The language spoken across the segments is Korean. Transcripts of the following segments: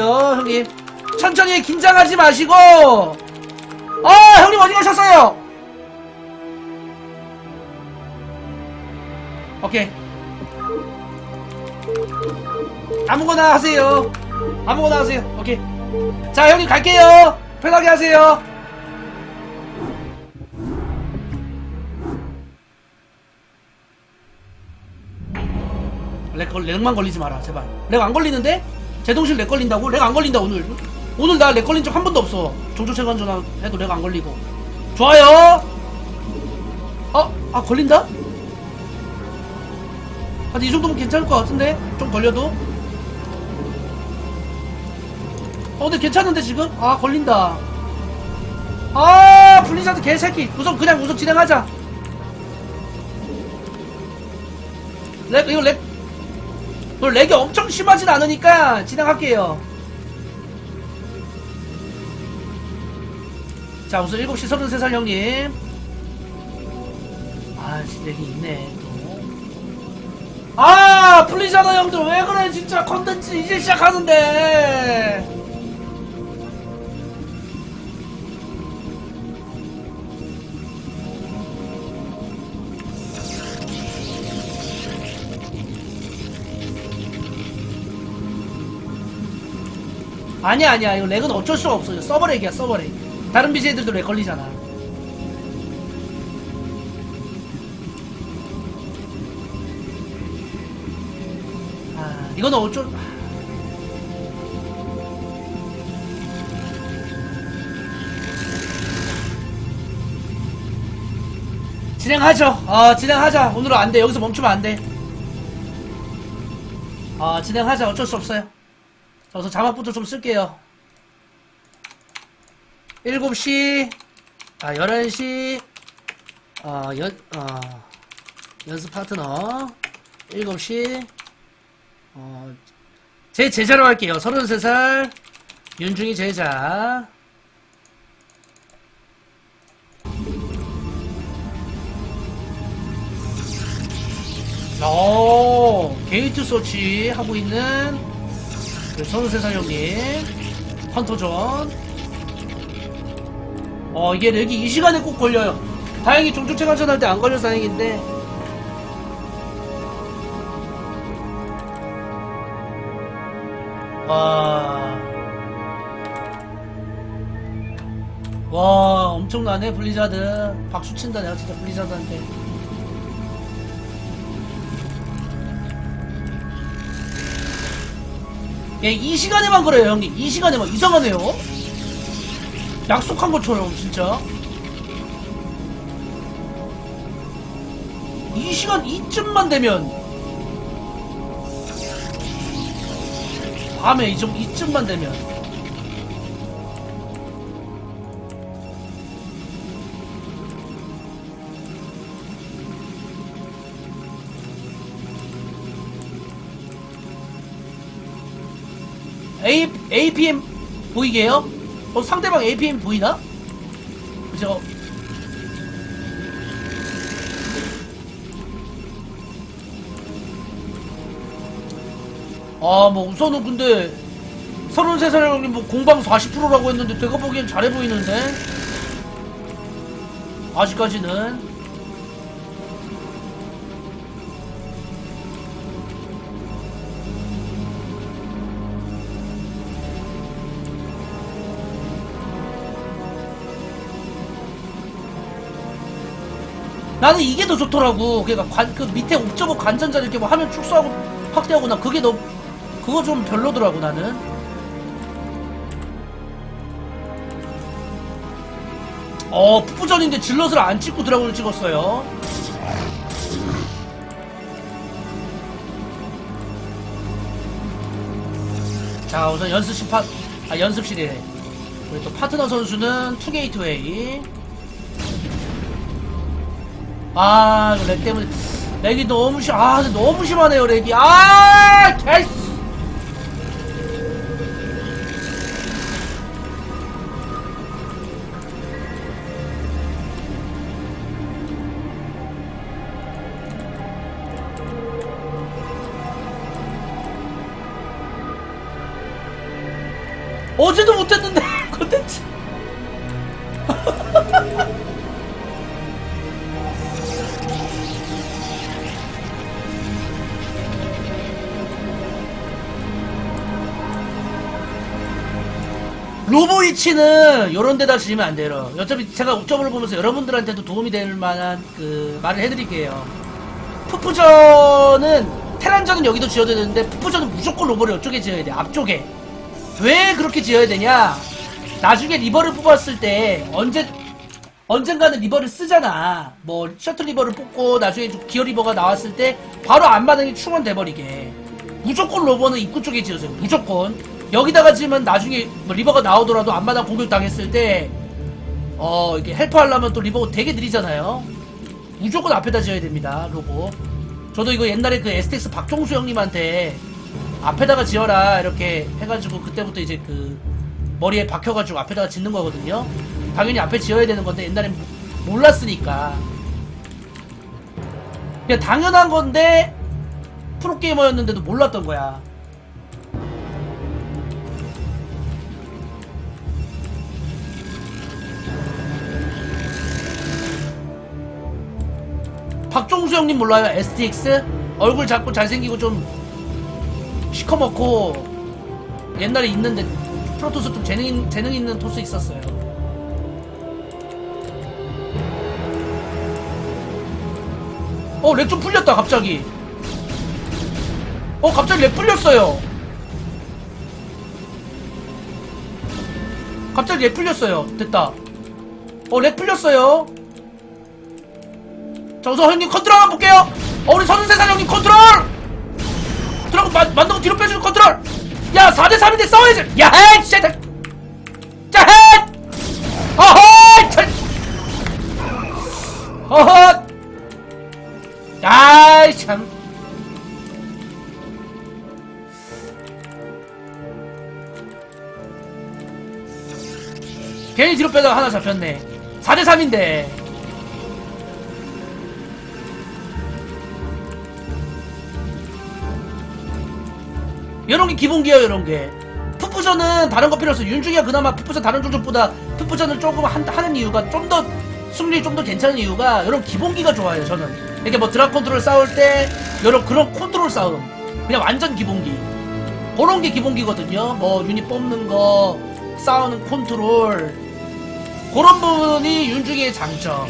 형님. 천천히 긴장하지 마시고. 아 형님 어디 가셨어요? 오케이. 아무거나 하세요. 아무거나 하세요. 오케이. 자 형님 갈게요. 편하게 하세요. 렉, 걸- 렉만 걸리지 마라 제발. 렉 안 걸리는데? 제동실 렉 걸린다고? 렉 안 걸린다 오늘 오늘 나 렉 걸린 적 한 번도 없어 종조체관 전화 해도 렉 안 걸리고 좋아요 어? 아 걸린다? 아, 이 정도면 괜찮을 것 같은데? 좀 걸려도? 어 근데 괜찮은데 지금? 아 걸린다 아 블리자드 개새끼 우선 그냥 우선 진행하자 렉 이거 렉 너 렉이 엄청 심하진 않으니까 진행할게요. 자 우선 7시 33살 형님. 아 진짜 렉이 있네 또 아 풀리잖아 형들. 왜 그래 진짜. 컨텐츠 이제 시작하는데 아니야 아니야 이거 렉은 어쩔 수가 없어 이거 서버 렉이야 서버 렉. 다른 BJ들도 렉 걸리잖아. 아 이거는 어쩔 진행하죠. 어 진행하자. 오늘은 안돼. 여기서 멈추면 안돼. 어 진행하자. 어쩔 수 없어요 자, 우선 자막부터 좀 쓸게요. 7시, 아, 11시, 어, 연, 어, 연습 파트너, 7시, 어, 제 제자로 할게요. 33살, 윤중이 제자. 오, 게이트 서치 하고 있는 그 선우세상 형님 헌터전 어 이게 렉이 이 시간에 꼭 걸려요. 다행히 종주체관전 할 때 안 걸려서 다행인데. 와... 와 엄청나네 블리자드. 박수 친다 내가 진짜 블리자드한테 예, 이 시간에만 그래요, 형님. 이 시간에만. 이상하네요. 약속한 것처럼, 진짜. 이 시간 이쯤만 되면. 밤에 이 좀, 이쯤만 되면. A, APM 보이게 요? 어, 상대방 APM 보이나? 그죠? 아, 뭐, 우선은 근데, 33살 형님 뭐 공방 40%라고 했는데, 내가 보기엔 잘해 보이는데? 아직까지는. 나는 이게 더 좋더라고. 그러니까 관, 그 밑에 옵저버 관전자 이렇게 뭐 화면 축소하고 확대하고 나 그게 너 그거 좀 별로더라고 나는. 어 풋풋전인데 질럿을 안 찍고 드라곤을 찍었어요. 자 우선 연습실 파, 아 연습실이래. 우리 또 파트너 선수는 투게이트웨이. 아, 이거 렉 때문에. 렉이 너무 심, 아, 너무 심하네요, 렉이. 아, 개, 어제도 못했는 로보이치는 요런 데다 지으면 안 돼요. 어차피 제가 옥점을 보면서 여러분들한테도 도움이 될 만한 그 말을 해드릴게요. 푸푸전은 테란전은 여기도 지어야 되는데 푸푸전은 무조건 로보를 이쪽에 지어야 돼. 앞쪽에. 왜 그렇게 지어야 되냐? 나중에 리버를 뽑았을 때 언제 언젠가는 리버를 쓰잖아. 뭐 셔틀 리버를 뽑고 나중에 좀 기어 리버가 나왔을 때 바로 앞마당이 충원돼 버리게. 무조건 로버는 입구 쪽에 지으세요. 무조건. 여기다가 지으면 나중에 뭐 리버가 나오더라도 앞마당 공격 당했을 때 어, 이게 헬퍼 하려면 또 리버가 되게 느리잖아요. 무조건 앞에다 지어야 됩니다. 로고. 저도 이거 옛날에 그 STX 박종수 형님한테 앞에다가 지어라 이렇게 해가지고 그때부터 이제 그 머리에 박혀가지고 앞에다가 짓는 거거든요. 당연히 앞에 지어야 되는 건데 옛날엔 몰랐으니까 그냥 당연한 건데 프로게이머였는데도 몰랐던 거야. 박종수 형님 몰라요? STX? 얼굴 작고 잘생기고 좀 시커멓고 옛날에 있는데 프로토스 좀 재능, 있- 재능 있는 토스 있었어요. 어, 렉 좀 풀렸다, 갑자기. 어, 갑자기 렉 풀렸어요. 갑자기 렉 풀렸어요. 됐다. 어, 렉 풀렸어요. 자, 우선 형님 컨트롤 한번 볼게요. 어, 우리 선세산 형님 컨트롤! 드라고 만, 만나고 뒤로 빼주는 컨트롤! 야, 4대3인데 싸워야지! 야, 헤이! 씨! 자, 헤이! 어허이! 참! 어허! 아이, 참. 괜히 뒤로 빼다가 하나 잡혔네. 4대3인데. 이런 게 기본기야 이런 게. 풋푸전은 다른 거 필요 없어 윤중이가 그나마 풋푸전 다른 종족보다 풋푸전을 조금 한, 하는 이유가 좀 더 승률이 좀더 괜찮은 이유가 이런 기본기가 좋아요 저는. 이렇게 뭐 드랍 컨트롤 싸울 때 이런 그런 컨트롤 싸움. 그냥 완전 기본기. 그런 게 기본기거든요. 뭐 유닛 뽑는 거 싸우는 컨트롤. 그런 부분이 윤중이의 장점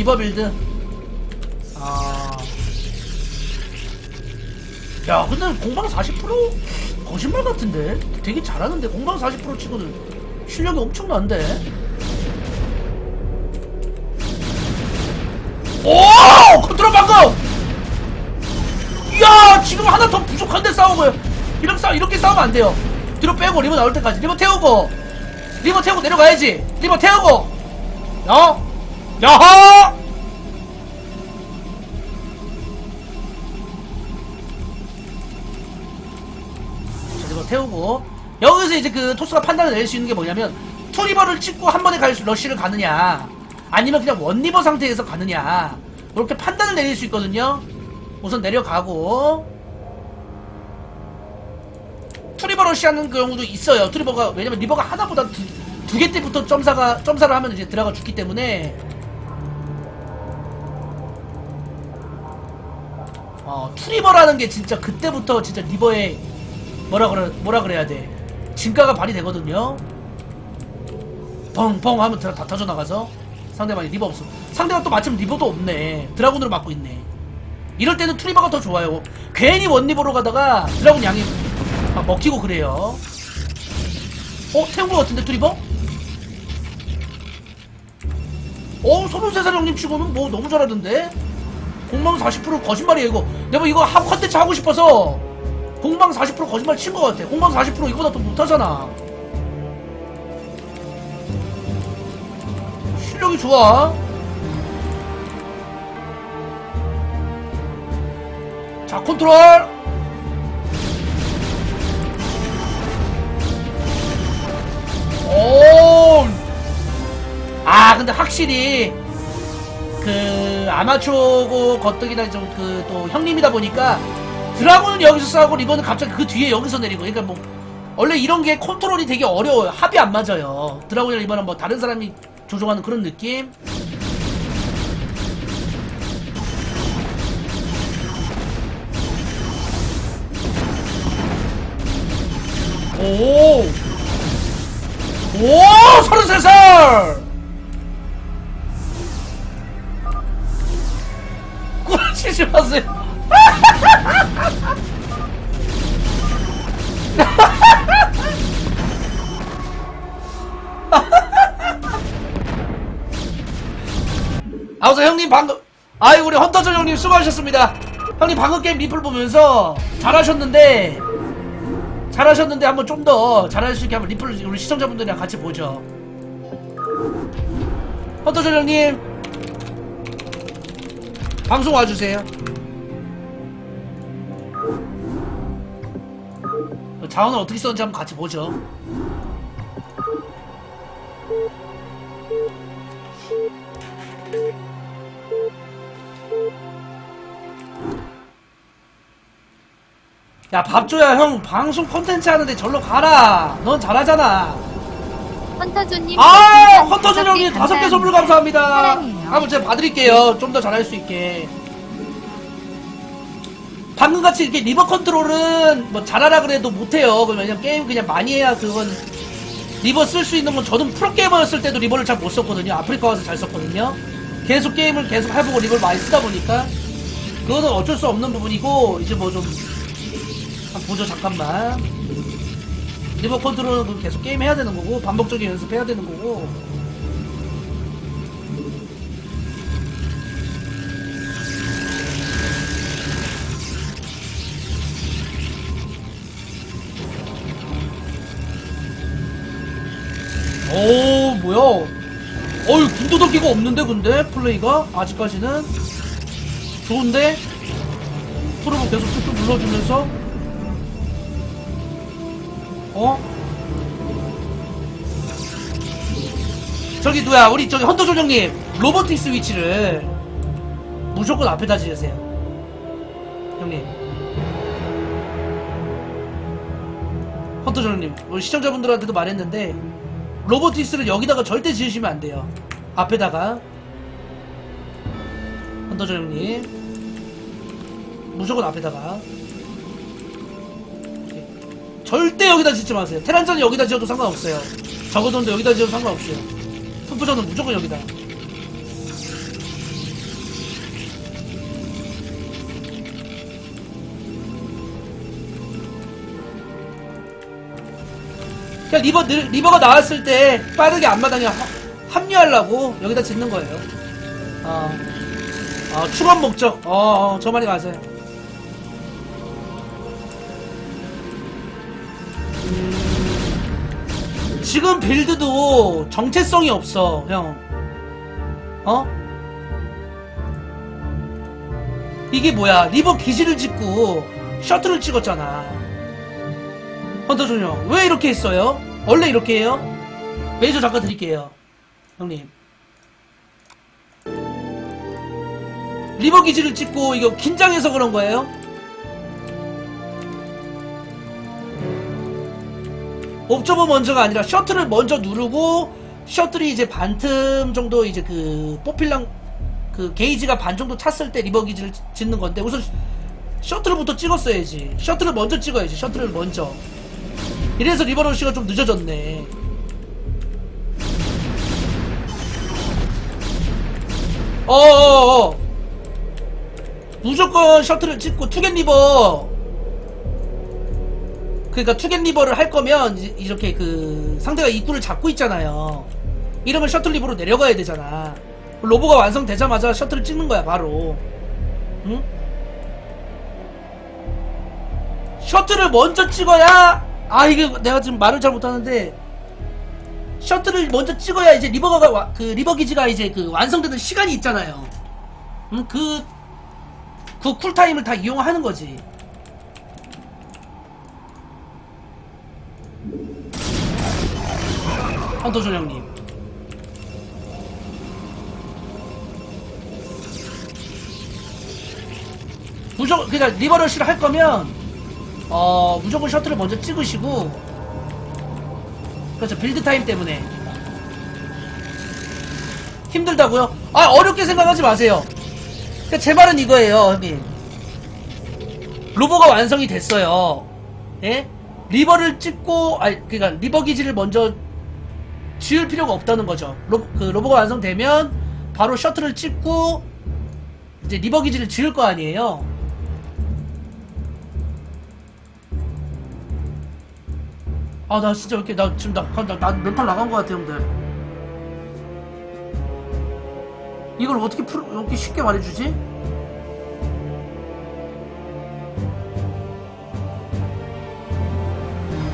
리버 빌드. 아. 야, 근데 공방 40% 거짓말 같은데? 되게 잘하는데 공방 40% 치고는 실력이 엄청난데? 오! 컨트롤 방금! 이야, 지금 하나 더 부족한데 싸우고요. 이렇게 싸 이렇게 싸우면 안 돼요. 뒤로 빼고 리버 나올 때까지 리버 태우고 리버 태우고 내려가야지. 리버 태우고 어? 야하! 자, 이거 태우고. 여기서 이제 그 토스가 판단을 내릴 수 있는 게 뭐냐면 투리버를 찍고 한 번에 갈 수- 러쉬를 가느냐 아니면 그냥 원리버 상태에서 가느냐 그렇게 판단을 내릴 수 있거든요. 우선 내려가고. 투리버 러쉬하는 경우도 있어요. 투리버가 왜냐면 리버가 하나보다 두, 두 개 때부터 점사가 점사를 하면 이제 들어가 죽기 때문에 어 투리버라는 게 진짜 그때부터 진짜 리버의 뭐라 그래 뭐라 그래야 돼 진가가 발휘되거든요. 펑펑 하면 드라 다 터져 나가서 상대방이 리버 없어. 상대가 또 마침 리버도 없네. 드라군으로 맞고 있네. 이럴 때는 투리버가 더 좋아요. 괜히 원리버로 가다가 드라군 양이 막 먹히고 그래요. 어 태운 거 같은데 투리버? 어 형님 치고는 뭐 너무 잘하던데? 공방 40% 거짓말이에요 이거. 내가 이거 하고 컨텐츠 하고 싶어서 공방 40% 거짓말 친 것 같아. 공방 40% 이거보다 더 못하잖아. 실력이 좋아. 자 컨트롤. 오. 아 근데 확실히 그 아마추어고 거뜩이나 좀 그 또 형님이다 보니까 드라곤은 여기서 싸우고 리버는 갑자기 그 뒤에 여기서 내리고 그러니까 뭐 원래 이런 게 컨트롤이 되게 어려워요 합이 안 맞아요 드라곤이랑 리버는 뭐 다른 사람이 조종하는 그런 느낌 오! 오! 33살! 마세요. 아우서 형님 방금 아이 우리 헌터전 형님 수고하셨습니다. 형님 방금 게임 리플 보면서 잘하셨는데 잘하셨는데 한번 좀 더 잘할 수 있게 한번 리플 우리 시청자분들이랑 같이 보죠. 헌터전 형님 방송 와주세요. 자원을 어떻게 썼는지 한번 같이 보죠. 야 밥줘야 형 방송 컨텐츠 하는데 절로 가라. 넌 잘하잖아. 헌터조님 아개 형님 다섯 개. 선물 감사합니다. 사랑해요. 한번 제가 봐드릴게요. 좀 더 잘할 수 있게. 방금 같이 이렇게 리버 컨트롤은 뭐 잘하라 그래도 못해요. 그냥 게임 그냥 많이 해야 그건 리버 쓸 수 있는 건 저는 프로게이머였을 때도 리버를 잘 못 썼거든요. 아프리카 와서 잘 썼거든요. 계속 게임을 계속 해보고 리버를 많이 쓰다 보니까 그거는 어쩔 수 없는 부분이고 이제 뭐 좀 보죠 잠깐만. 리버 컨트롤은 계속 게임 해야 되는 거고 반복적인 연습해야 되는 거고 오 뭐야? 어이 군더더기가 없는데 근데? 플레이가? 아직까지는? 좋은데? 프로브 계속 툭툭 눌러주면서? 어? 저기 누야? 우리 저기 헌터 조정님 로보틱스 위치를 무조건 앞에다 지으세요. 형님. 헌터 조정님 우리 시청자분들한테도 말했는데 로보틱스를 여기다가 절대 지으시면 안 돼요 앞에다가 헌터 조정님 무조건 앞에다가 절대 여기다 짓지 마세요. 테란전은 여기다 지어도 상관없어요. 저거전도 여기다 지어도 상관없어요. 푸푸전은 무조건 여기다. 리버, 늘- 리버가 나왔을 때 빠르게 앞마당에 하- 합류하려고 여기다 짓는 거예요. 어, 어 추가 목적. 어, 어, 저 말이 맞아요. 지금 빌드도 정체성이 없어, 형. 어? 이게 뭐야? 리버 기지를 짓고 셔틀을 찍었잖아. 헌터 준영, 왜 이렇게 했어요? 원래 이렇게 해요? 메이저 잠깐 드릴게요. 형님. 리버 기지를 찍고 이거 긴장해서 그런 거예요? 옵저버 먼저가 아니라 셔틀을 먼저 누르고 셔틀이 이제 반틈 정도 이제 그 뽑힐랑 그 게이지가 반 정도 찼을 때 리버 기지를 지- 짓는 건데 우선 셔틀부터 찍었어야지 셔틀을 먼저 찍어야지 셔틀을 먼저 이래서 리버로시가 좀 늦어졌네 어어어 무조건 셔틀을 찍고 투겐 리버 그러니까 투겐 리버를 할 거면 이- 이렇게 그 상대가 입구를 잡고 있잖아요. 이러면 셔틀 리버로 내려가야 되잖아. 로보가 완성되자마자 셔틀을 찍는 거야 바로. 응? 셔틀을 먼저 찍어야 아 이게 내가 지금 말을 잘 못하는데 셔틀을 먼저 찍어야 이제 리버가 와, 그 리버 기지가 이제 그 완성되는 시간이 있잖아요. 음, 그, 그 쿨타임을 다 이용하는 거지. 헌터존 형님. 무조건 그러니까 리버러쉬를 할 거면 어 무조건 셔틀을 먼저 찍으시고 그렇죠 빌드 타임 때문에 힘들다고요? 아 어렵게 생각하지 마세요. 그러니까 제 말은 이거예요, 형님. 로보가 완성이 됐어요. 예? 리버를 찍고 아니 그러니까 리버 기지를 먼저 지을 필요가 없다는 거죠. 로, 그 로보가 완성되면 바로 셔틀을 찍고 이제 리버 기지를 지을 거 아니에요. 아 나 진짜 이렇게 나 지금 나나 멘탈 나간 것 같아 형들. 이걸 어떻게 풀 이렇게 쉽게 말해주지?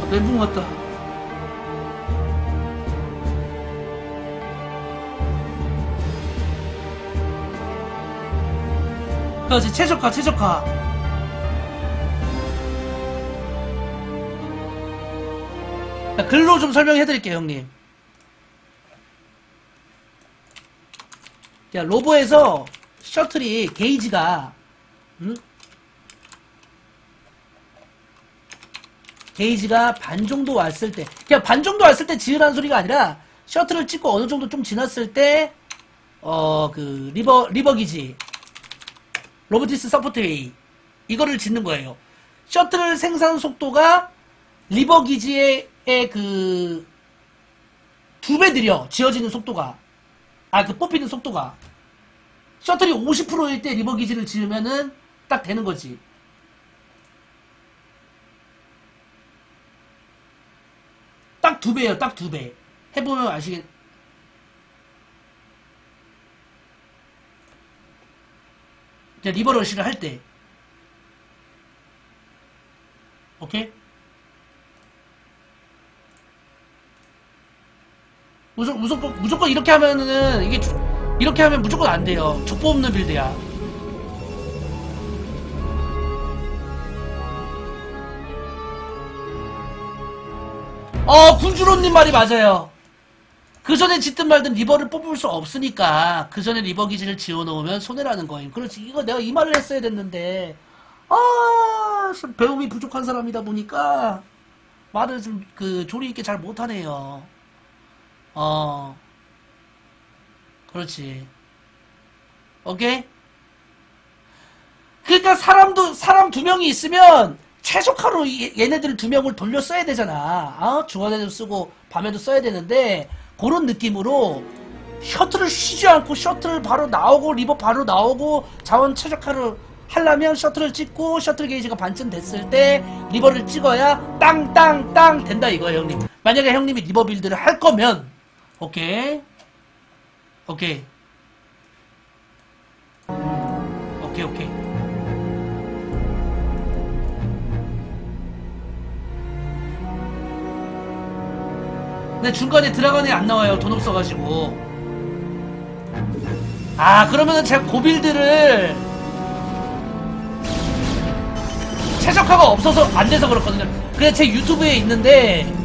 아, 멘붕 같다. 그렇지 최적화 최적화. 글로 좀 설명해드릴게요 형님. 야, 로보에서 셔틀이 게이지가 음? 게이지가 반 정도 왔을 때 그냥 반 정도 왔을 때 지으라는 소리가 아니라 셔틀을 찍고 어느 정도 좀 지났을 때 어 그 리버 리버 기지 로보티스 서포트웨이 이거를 짓는 거예요. 셔틀 생산 속도가 리버 기지의 그 두 배 느려 지어지는 속도가 아 그 뽑히는 속도가 셔틀이 50%일 때 리버 기지를 지으면은 딱 되는 거지. 딱 두 배예요, 딱 두 배. 해보면 아시겠. 이제 리버 러시를 할 때. 오케이? 무조건, 무조건, 무조건 이렇게 하면은, 이게, 주- 이렇게 하면 무조건 안 돼요. 족보 없는 빌드야. 어, 군주로님 말이 맞아요. 그 전에 짓든 말든 리버를 뽑을 수 없으니까, 그 전에 리버 기지를 지어놓으면 손해라는 거임. 그렇지. 이거 내가 이 말을 했어야 됐는데, 아, 참 배움이 부족한 사람이다 보니까, 말을 좀, 그, 조리 있게 잘 못하네요. 어. 그렇지. 오케이? 그러니까 사람도 사람 두 명이 있으면 최소화로 이- 얘네들 두 명을 돌려 써야 되잖아. 어? 중간에도 쓰고 밤에도 써야 되는데 그런 느낌으로 셔틀을 쉬지 않고 셔틀 바로 나오고 리버 바로 나오고 자원 최적화를 하려면 셔틀을 찍고 셔틀 게이지가 반쯤 됐을 때 리버를 찍어야 땅땅땅 된다 이거예요 형님. 만약에 형님이 리버 빌드를 할 거면 오케이. 오케이. 음, 오케이 오케이. 근데 중간에 드라건이 안 나와요. 돈 없어가지고. 아 그러면은 제가 고빌드를 최적화가 없어서 안 돼서 그렇거든요. 그냥 제 유튜브에 있는데